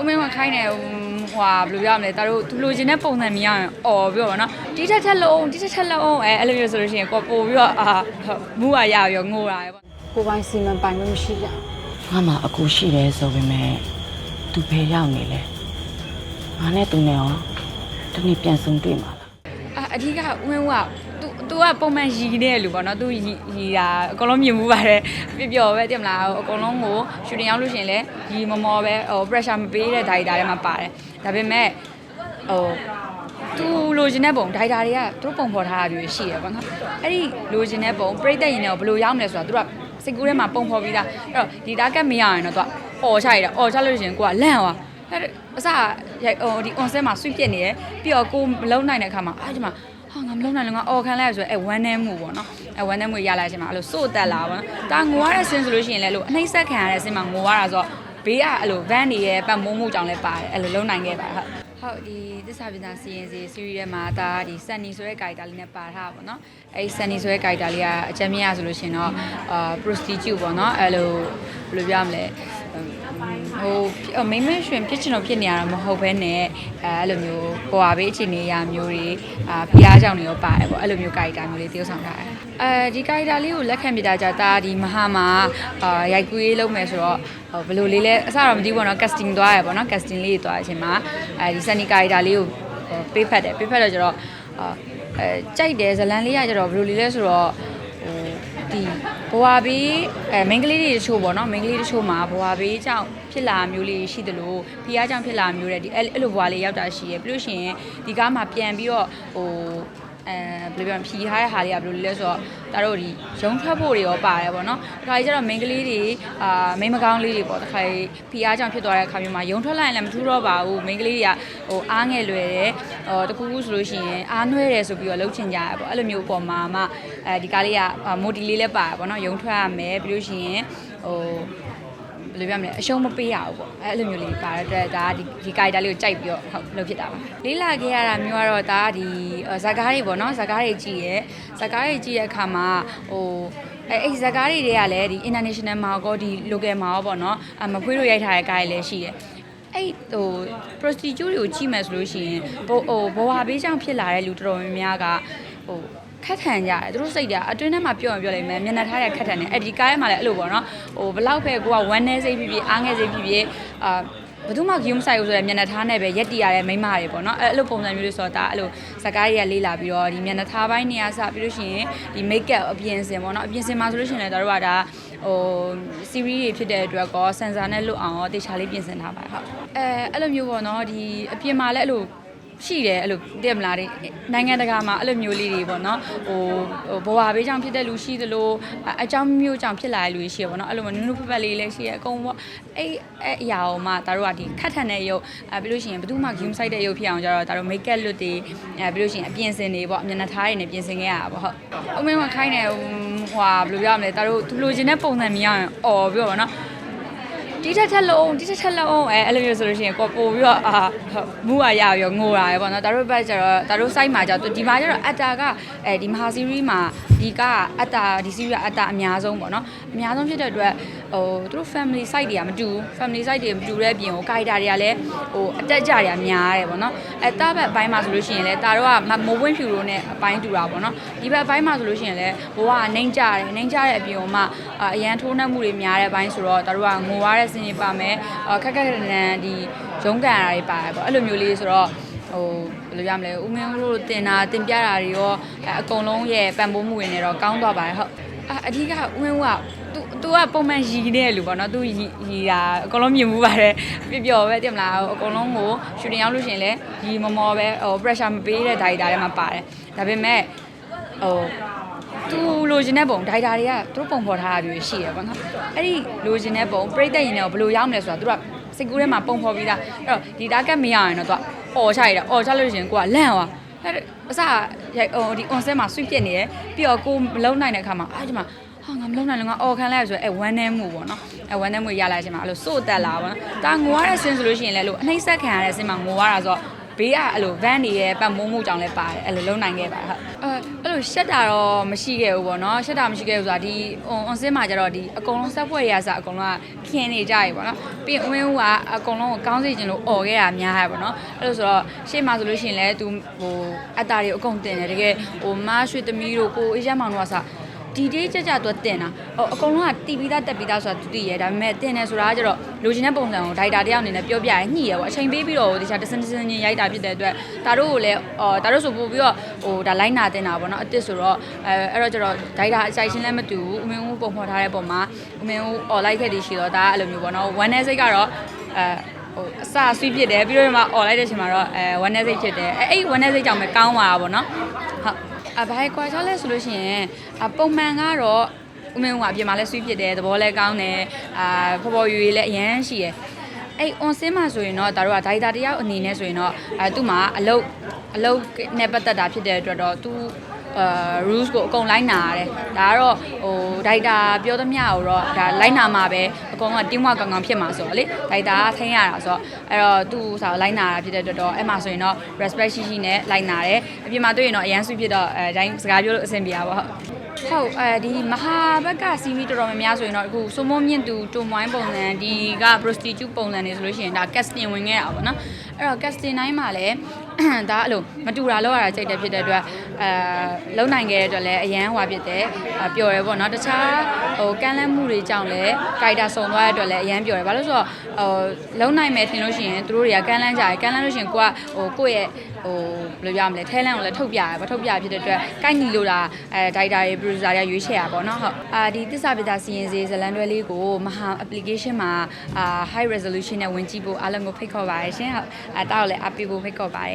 အမင်းကခိုင်းတယ်ဟိုဟာဘယ်လိုပြောရမလဲတာတို့သူလိုချင်တဲ့ပုံစံမြင်ရရင်အော်ပြီးတော့ဗောနော်တီးထက်ထက်လုံးတီးထက်ထက်လုံးအဲအဲ့လိုမျိုးဆိုလို့ရှိရင်ကိုပို့ပြီးတော့အာမူရရရောငိုတာပဲပေါ့ကိုပိုင်စီမံပိုင်မှုမရှိကြငါမှအကူရှိတယ်ဆိုပေမဲ့သူဘယ်ရောက်နေလဲငါနဲ့သူနဲ့ရောတနေ့ပြန်ဆုံတွေ့မှာလားအအဓိကဦးဝင်းဦးက သူသူကပုံမှန်ရီနေတဲ့လူပေါ့နော်သူရီရီတာအကုန်လုံးမြင်မှုပါတယ်ပြပျော်ပဲတင်မလားအကုန်လုံးကိုရှူတင်ရောက်လို့ရှိရင်လည်းရီမမောပဲဟို pressure မပေးတဲ့ဒါရီတာထဲမှာပါတယ်ဒါပေမဲ့ဟိုသူလိုချင်တဲ့ပုံဒိုင်တာတွေကသူတို့ပုံဖော်ထားတာမျိုးရှိရပါတော့အဲ့ဒီလိုချင်တဲ့ပုံပြိတက်ရင်လည်းဘယ်လိုရောက်မလဲဆိုတာသူတို့ကစိတ်ကူးထဲမှာပုံဖော်ပြီးသားအဲ့တော့ဒီတာကတ်မရရင်တော့သူကអော်ချရတာអော်ချလို့ရှိရင်ကိုကလန့်သွားအဲ့အစရိုက်ဟိုဒီ on set မှာဆွပြစ်နေရပြီးတော့ကိုမလုံးနိုင်တဲ့အခါမှာအားဒီမှာ ဟာငါမလုံးနိုင်လို့ငါအော်ခံလိုက်ရဆိုအဲဝမ်းနေမှုပေါ့နော်အဲဝမ်းနေမှုရလာချင်းမှာအဲ့လိုစိုးတက်လာပေါ့နော်ဒါငိုရတဲ့ဆင်းဆိုလို့ရှိရင်လည်းအဲ့လိုအနှိမ့်ဆက်ခံရတဲ့ဆင်းမှာငိုရတာဆိုတော့ဘေးကအဲ့လို van တွေရဲ့ပတ်မိုးမှုကြောင့်လည်းပါတယ်အဲ့လိုလုံးနိုင်ခဲ့ပါဟုတ် ဟုတ်ဒီသစ္စာပြသားစီရင်စီ series ထဲမှာဒါဒီ Sunny ဆိုတဲ့ character လေးနဲ့ပါထားတာပေါ့နော်အဲဒီ Sunny ဆိုတဲ့ character လေးကအချမ်းမြရဆိုလို့ရှိရင်တော့အာ prostitute ပေါ့နော်အဲ့လိုဘယ်လိုပြောရမလဲဟိုမိမ့်မရွှင်ဖြစ်ချင်တော့ဖြစ်နေရတာမဟုတ်ဘဲနဲ့အဲအဲ့လိုမျိုးပေါ်ပါဘေးအခြေအနေအရာမျိုးတွေအာဖျားကြောင့်တွေရောပါတယ်ပေါ့အဲ့လိုမျိုး character မျိုးလေးတည်ဆောင်ထားတယ် အဲဒီ character လေးကိုလက်ခံပြတာကြတာဒီမဟာမှာအာရိုက်ကူးရေးလုပ်မယ်ဆိုတော့ဟိုဘယ်လိုလေးလဲအစတော့မသိဘူးပေါ့နော် casting သွားရပေါ့နော် casting လေးသွားတဲ့အချိန်မှာအဲဒီ sunny character လေးကိုဟိုပေးဖတ်တယ်ပေးဖတ်တော့ကျတော့အာအဲကြိုက်တယ်ဇလန်လေးရကျတော့ဘယ်လိုလေးလဲဆိုတော့ဟိုဒီဘဝဘေးအဲမိန်းကလေးတွေတချို့ပေါ့နော်မိန်းကလေးတချို့မှာဘဝဘေးကြောင့်ဖြစ်လာမျိုးလေးရှိသလိုဖီးအားကြောင့်ဖြစ်လာမျိုးတဲ့ဒီအဲ့အဲ့လိုဘဝလေးရောက်တာရှိရပြီးလို့ရှိရင်ဒီကားမှာပြန်ပြီးတော့ဟို အဲဘယ်လိုပြောဖြီထားတဲ့ဟာလေးကဘယ်လိုလဲဆိုတော့ဒါတို့ဒီရုံထွက်ဖို့တွေရောပါတယ်ပေါ့နော်တခါကြီးကျတော့မိန်းကလေးတွေအာမိန်းမကောင်းလေးတွေပေါ့တခါကြီးဖီအားကြောင့်ဖြစ်သွားတဲ့အခါမျိုးမှာရုံထွက်လိုက်ရင်လည်းမထူးတော့ပါဘူးမိန်းကလေးတွေကဟိုအားငယ်လွယ်တယ်ဟိုတခုခုဆိုလို့ရှိရင်အားနွဲတယ်ဆိုပြီးတော့လှုပ်ချင်ကြရပေါ့အဲ့လိုမျိုးပေါ်မှာမှအဲဒီကားလေးကမိုတီလေးလည်းပါတယ်ပေါ့နော်ရုံထွက်ရမယ်ပြီးလို့ရှိရင်ဟို ဘယ်လိုပြောမလဲအရှုံးမပေးရဘူးပေါ့အဲအဲ့လိုမျိုးလေးပါတဲ့အတွက်ဒါကဒီဒီကာရီတာလေးကိုကြိုက်ပြီးတော့ဟုတ်လုပ်ဖြစ်တာပါလေးလာခဲ့ရတာမျိုးကတော့ဒါကဒီဇာကားတွေပေါ့နော်ဇာကားတွေကြည့်ရဲဇာကားတွေကြည့်တဲ့အခါမှာဟိုအဲအဲ့ဇာကားတွေတွေကလည်းဒီ international မှာကောဒီ local မှာရောပေါ့နော်အမဖွေးတို့ရိုက်ထားတဲ့ကားတွေလည်းရှိတယ်အဲ့ဟို prostitute တွေကိုကြည့်မယ်ဆိုလို့ရှိရင်ဟိုဟိုဘဝဘေးကြောင့်ဖြစ်လာတဲ့လူတော်တော်များများကဟို ခက်ထန်ကြတယ်သူတို့စိတ်ကအတွင်းထဲမှာပြောရင်ပြောလိုက်မယ်မျက်နှာထားရခက်ထန်တယ်အဲ့ဒီကားထဲမှာလည်းအဲ့လိုပေါ့နော်ဟိုဘလောက်ပဲကိုကဝမ်းနေစိတ်ဖြစ်ဖြစ်အားငယ်စိတ်ဖြစ်ဖြစ်အာဘယ်သူမှဂိမ်းမဆိုင်ဘူးဆိုတော့မျက်နှာထားနဲ့ပဲရက်တီရတဲ့မိန်းမတွေပေါ့နော်အဲ့လိုပုံစံမျိုးလေးဆိုတော့ဒါအဲ့လိုဇကားတွေကလေးလာပြီးတော့ဒီမျက်နှာထားပိုင်းနေရာစပြီးလို့ရှိရင်ဒီ make up အပြင်စင်ပေါ့နော်အပြင်စင်မှာဆိုလို့ရှိရင်လည်းတို့ကဒါဟို series တွေဖြစ်တဲ့အတွက်ကောစင်ဆာနဲ့လွတ်အောင်ရောတေချာလေးပြင်ဆင်ထားပါတယ်ဟုတ်အဲအဲ့လိုမျိုးပေါ့နော်ဒီအပြင်မှာလည်းအဲ့လို ရှိတယ်အဲ့လိုတည်မလားတဲ့နိုင်ငံတကာမှာအဲ့လိုမျိုးလေးတွေပေါ့နော်ဟိုဟိုဘဝဘေးကြောင့်ဖြစ်တဲ့လူရှိသလိုအအကြောင်းမျိုးကြောင့်ဖြစ်လာတဲ့လူတွေရှိရပေါ့နော်အဲ့လိုမျိုးနုနုဖက်ဖက်လေးလည်းရှိရအကုန်ပေါ့အဲ့အဲ့အရာကိုမှဒါတို့ကဒီခတ်ထန်တဲ့ရုပ်အဲပြီးလို့ရှိရင်ဘယ်သူမှ game site တဲ့ရုပ်ဖြစ်အောင်ကြတော့ဒါတို့ make up look တွေအဲပြီးလို့ရှိရင်အပြင်စင်တွေပေါ့မျက်နှာထားတွေနဲ့ပြင်ဆင်ခဲ့ရတာပေါ့ဟုတ်အမင်းကခိုင်းတယ်ဟိုဟာဘယ်လိုပြောရမလဲဒါတို့သူလိုချင်တဲ့ပုံစံမြင်ရရင်အော်ပြီးတော့ပေါ့နော် ဒီထက်ထက်လုံးဒီထက်ထက်လုံးအဲအဲ့လိုမျိုးဆိုလို့ရှိရင်ကိုပို့ပြီးတော့အာမူရရရောငိုတာပဲပေါ့နော်ဒါတို့ဘက်ကျတော့ဒါတို့ site မှာကျတော့ဒီမှာကျတော့အတ္တာကအဲဒီမဟာ series မှာ ဒီကအတ္တာဒီ series ကအတ္တာအများဆုံးပေါ့နော်အများဆုံးဖြစ်တဲ့အတွက်ဟိုသူတို့ family site တွေကမတူဘူး family site တွေမတူတဲ့အပြင်ဟို character တွေကလည်းဟိုအတက်ကြတွေကများတယ်ပေါ့နော်အဲတာဘက်အပိုင်းမှာဆိုလို့ရှိရင်လည်းဒါတို့ကမိုးဝင်းဖြူတို့နဲ့အပိုင်းတူတာပေါ့နော်ဒီဘက်အပိုင်းမှာဆိုလို့ရှိရင်လည်းဘိုးကနှိမ့်ကြတယ်နှိမ့်ကြတဲ့အပြင်ဟိုမှအရန်ထိုးနှက်မှုတွေများတဲ့အပိုင်းဆိုတော့ဒါတို့ကငိုရတဲ့စင်တွေပါမယ်အခက်ခက်ခက်နန်ဒီရုံးကန်ရတာတွေပါတယ်ပေါ့အဲ့လိုမျိုးလေးဆိုတော့ ဟိုဘယ်လိုရမလဲဦးမင်းတို့တင်တာတင်ပြတာတွေရောအဲအကုန်လုံးရဲ့ပံ့ပိုးမှုတွေနဲ့တော့ကောင်းသွားပါတယ်ဟုတ်အအဓိကဦးမင်းကသူသူကပုံမှန်ရီနေတဲ့လူပေါ့နော်သူရီရီတာအကုန်လုံးမြင်မှုပါတယ်ပြပျော်ပဲတင်မလားအကုန်လုံးကိုရှူတင်ရောက်လို့ရှရင်လဲရီမမောပဲဟို pressure မပေးတဲ့ဒါရီတာထဲမှာပါတယ်ဒါပေမဲ့ဟိုသူလိုချင်တဲ့ပုံဒိုင်တာတွေကသူတို့ပုံဖော်ထားတာမျိုးရှိရပါတော့အဲ့ဒီလိုချင်တဲ့ပုံပြိတက်ရင်လည်းဘယ်လိုရောက်မလဲဆိုတာသူတို့ကစိတ်ကူးထဲမှာပုံဖော်ပြီးသားအဲ့တော့ဒီတာကတ်မရရင်တော့သူက အော်ချရတာအော်ချလို့ရှိရင်ကိုကလန့်သွားအဲ့အစရိုက်ဟိုဒီ on set မှာဆွပြစ်နေတယ်ပြီးတော့ကိုမလုံးနိုင်တဲ့ခါမှာအားဒီမှာဟာငါမလုံးနိုင်လို့ငါအော်ခံလိုက်ရဆိုအဲဝမ်းနေမှုပေါ့နော်အဲဝမ်းနေမှုရလာချင်းမှာအဲ့လိုစိုးတက်လာပါတော့ဒါငိုရတဲ့ဆင်းဆိုလို့ရှိရင်လည်းအဲ့လိုအနှိမ့်ဆက်ခံရတဲ့ဆင်းမှာငိုရတာဆိုတော့ဘေးကအဲ့လို van တွေရဲ့ပတ်မိုးမှုကြောင့်လည်းပါတယ်အဲ့လိုလုံးနိုင်ခဲ့ပါဟုတ်အဲအဲ့အဲ့လိုရှက်တာတော့မရှိခဲ့ဘူးပေါ့နော်ရှက်တာမရှိခဲ့ဘူးဆိုတာဒီ on on စင်းမှာကျတော့ဒီအကုန်လုံး set ဖွဲ့တွေကစအကုန်လုံးက ခင်းနေကြရေပေါ့နော်ပြီးရင်ဦးမင်းဦးကအကုန်လုံးကိုကောင်းစေခြင်းလို့អော်ခဲ့တာများရပေါ့နော်အဲ့လိုဆိုတော့ရှေ့မှာဆိုလို့ရှိရင်လည်းသူဟိုအတားတွေအကုန်တင်တယ်တကယ်ဟိုမရွှေသမီးတို့ကိုအေးရမောင်တို့ကစ ဒီတေးကြကြတော့တင်တာဟိုအကုန်လုံးကတီးပြီးသားတက်ပြီးသားဆိုတာသူတည်ရဲဒါပေမဲ့တင်တယ်ဆိုတာကကျတော့လိုချင်တဲ့ပုံစံကိုဒိုက်တာတယောက်အနေနဲ့ပြောပြရညှိရပေါ့အချိန်ပေးပြီးတော့တခြားတစင်တစင်ချင်းရိုက်တာဖြစ်တဲ့အတွက်ဒါတို့ကိုလည်းအော်ဒါတို့ဆိုပို့ပြီးတော့ဟိုဒါလိုက်နာတင်တာပေါ့နော်အစ်စ်ဆိုတော့အဲအဲ့တော့ကျတော့ဒိုက်တာအဆိုင်ချင်းလည်းမတူဘူးဦးမင်းဦးပုံဖော်ထားတဲ့ပုံမှာဦးမင်းဦးអော်လိုက်ခဲ့တည်ရှိတော့ဒါအဲ့လိုမျိုးပေါ့နော်ဝမ်းနေစိတ်ကတော့အဲဟိုအစာဆွေးဖြစ်တယ်ပြီးတော့မှអော်လိုက်တဲ့အချိန်မှာတော့အဲဝမ်းနေစိတ်ဖြစ်တယ်အဲအဲ့ဝမ်းနေစိတ်ကြောင့်ပဲကောင်းသွားတာပေါ့နော် ဟုတ်အဘိုင်ကွာချလဲဆိုလို့ရှိရင်အပုံမှန်ကတော့ဦးမင်းဦးကအပြင်မှာလဲဆွေးဖြစ်တယ်သဘောလဲကောင်းတယ်အာဖော်ဖော်ရွေလည်းအရန်ရှိတယ်အဲ့ on sim မှာဆိုရင်တော့ဒါတို့ကဒါရိုက်တာတယောက်အနေနဲ့ဆိုရင်တော့အဲသူ့မှာအလုတ်အလုတ်နဲ့ပတ်သက်တာဖြစ်တဲ့အတွက်တော့သူအာ rules ကိုအကုန်လိုက်နာရတယ်ဒါကတော့ဟိုဒိုက်တာပြောသမျှကိုတော့ဒါလိုက်နာမှာပဲအကုန်က team work ကောင်းကောင်းဖြစ်မှာဆိုတော့လေဒိုက်တာကထိန်းရတာဆိုတော့အဲ့တော့သူ့စာလိုက်နာတာဖြစ်တဲ့အတွက်တော့အဲ့မှာဆိုရင်တော့ respect ရှိရှိနဲ့လိုက်နာတယ်အပြင်မှာတွေ့ရင်တော့အရန်ဆွဖြစ်တော့အဲတိုင်းစကားပြောလို့အဆင်ပြေတာပေါ့ဟုတ်ဟုတ်အဲဒီမဟာဘက်ကစီမီတော်တော်များများဆိုရင်တော့အခုစုံမမြင့်သူတုံဝိုင်းပုံစံဒီက prostitute ပုံစံနေဆိုလို့ရှိရင်ဒါ casting ဝင်ခဲ့တာပေါ့နော်အဲ့တော့ casting တိုင်းမှာလည်း ဒါအဲ့လိုမတူတာလောက်ရတာကြိုက်တယ်ဖြစ်တဲ့အတွက်အဲလုံနိုင်ခဲ့တဲ့အတွက်လည်းအရန်ဟွာဖြစ်တယ်ပျော်ရယ်ပေါ့နော်တခြားဟိုကမ်းလန်းမှုတွေကြောင့်လည်းကိုက်တာစုံသွားတဲ့အတွက်လည်းအရန်ပျော်ရယ်ဘာလို့ဆိုတော့ဟိုလုံနိုင်မယ်ထင်လို့ရှိရင်တို့တွေကကမ်းလန်းကြတယ်ကမ်းလန်းလို့ရှိရင်ကိုကဟိုကိုယ့်ရဲ့ဟိုဘယ်လိုပြောရမလဲထဲလန်းကိုလည်းထုတ်ပြရယ်ဘာထုတ်ပြဖြစ်တဲ့အတွက်ကိုက်ညီလို့တာအဲဒိုက်တာတွေ producer တွေရွေးချယ်ရပါတော့ဟုတ်အာဒီသစ္စာပိတာစီရင်စေဇလန်တွဲလေးကိုမဟာ application မှာအာ high resolution နဲ့ဝင်ကြည့်ဖို့အားလုံးကိုဖိတ်ခေါ်ပါရရှင်ဟုတ်အဲတောက်လည်းအပီဖို့ဖိတ်ခေါ်ပါရ